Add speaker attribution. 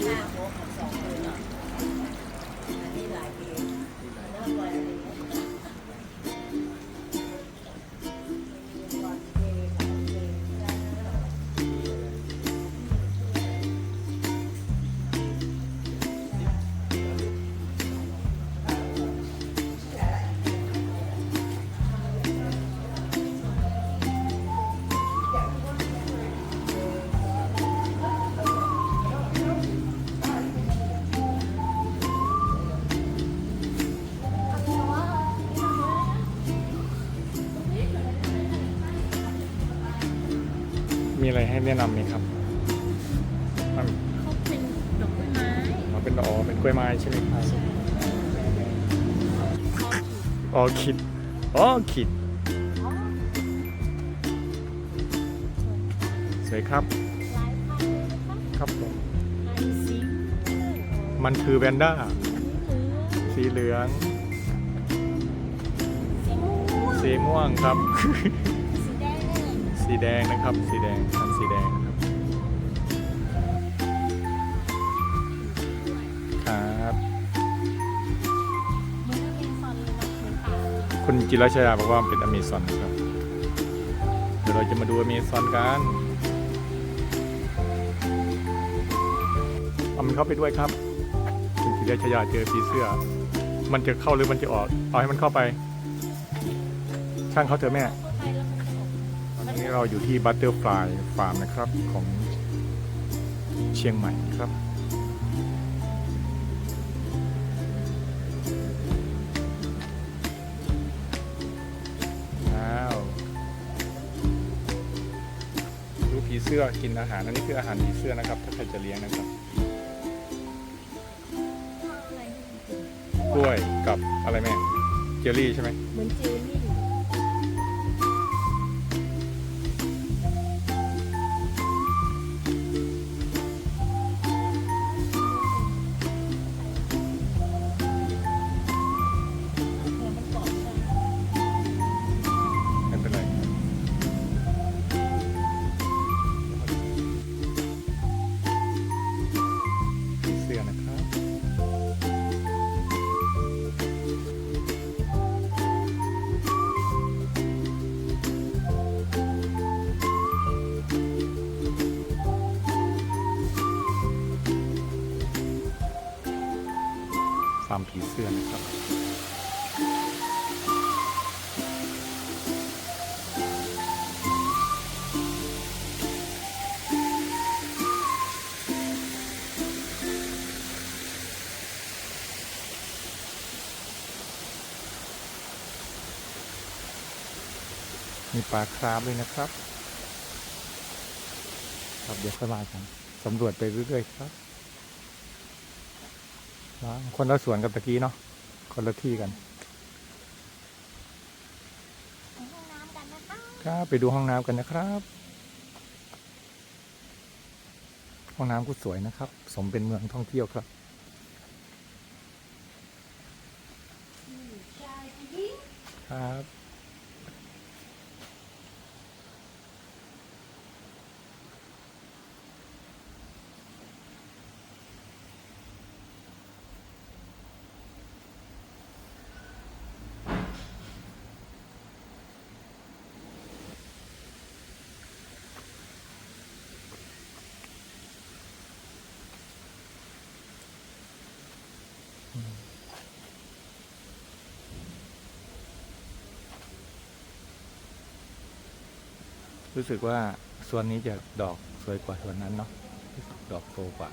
Speaker 1: 看。 มีอะไรให้แนะนำไหมครับมัน
Speaker 2: เขาเป็นดอกกล้วยไม้
Speaker 1: อ๋อเป็นดอกอ๋อเป็นกล้วยไม้ใช่ไหมครับ
Speaker 2: ใช่คอขีด
Speaker 1: ออคิดออคิดสวยครับ
Speaker 2: ลายพันธุ์นะคะ
Speaker 1: ครับผม
Speaker 2: ลายสี
Speaker 1: มันคือแวนด้า
Speaker 2: สีเหลือง
Speaker 1: สีเหลือง
Speaker 2: สีม่วง
Speaker 1: สีม่วงครับ
Speaker 2: สีแดง
Speaker 1: สีแดงนะครับ สีแดงพันธุ์สีแดงนะครับ ครับ
Speaker 2: เหมือนอเมซอนเลยเนาะเหมือนป่าเลย
Speaker 1: คุณจิรชยาบอกว่ามันเป็นอเมซอนครับ เดี๋ยวเราจะมาดูอเมซอนกันเอามันเข้าไปด้วยครับ คุณจิรชยาเจอผีเสื้อ มันจะเข้าหรือมันจะออก เอาให้มันเข้าไป ช่างเขาเถอะแม่
Speaker 2: น
Speaker 1: นี้เราอยู่ที่บัตเตอร์ฟลายฟาร์มนะครับของเชียงใหม่ครับว้าวดูผีเสื้อกินอาหาร อันนี้คืออาหารผีเสื้อนะครับ ถ้าใครจะเลี้ยงนะครับ
Speaker 2: อะไรที่มันเป็น
Speaker 1: กล้วยกับอะไรแม่ เจลลี่ใช่ไหม
Speaker 2: เหมือนเจลลี่
Speaker 1: ฟาร์มผีเสื้อนะครับมีปลาคราฟด้วยนะครับ ครับเดี๋ยวค่อยมากันสำรวจไปเรื่อยๆครับ ว้าวคนละสวนกับตะกี้เนาะคนละที่กัน
Speaker 2: ห้องน้ำกันนะคะ
Speaker 1: ครับไปดูห้องน้ำกันนะครับ ห้องน้ำก็สวยนะครับ สมเป็นเมืองท่องเที่ยวครับ
Speaker 2: ชายผู้หญิง
Speaker 1: ครับ รู้สึกว่าส่วนนี้จะดอกสวยกว่าส่วนนั้นเนาะดอกโตกว่า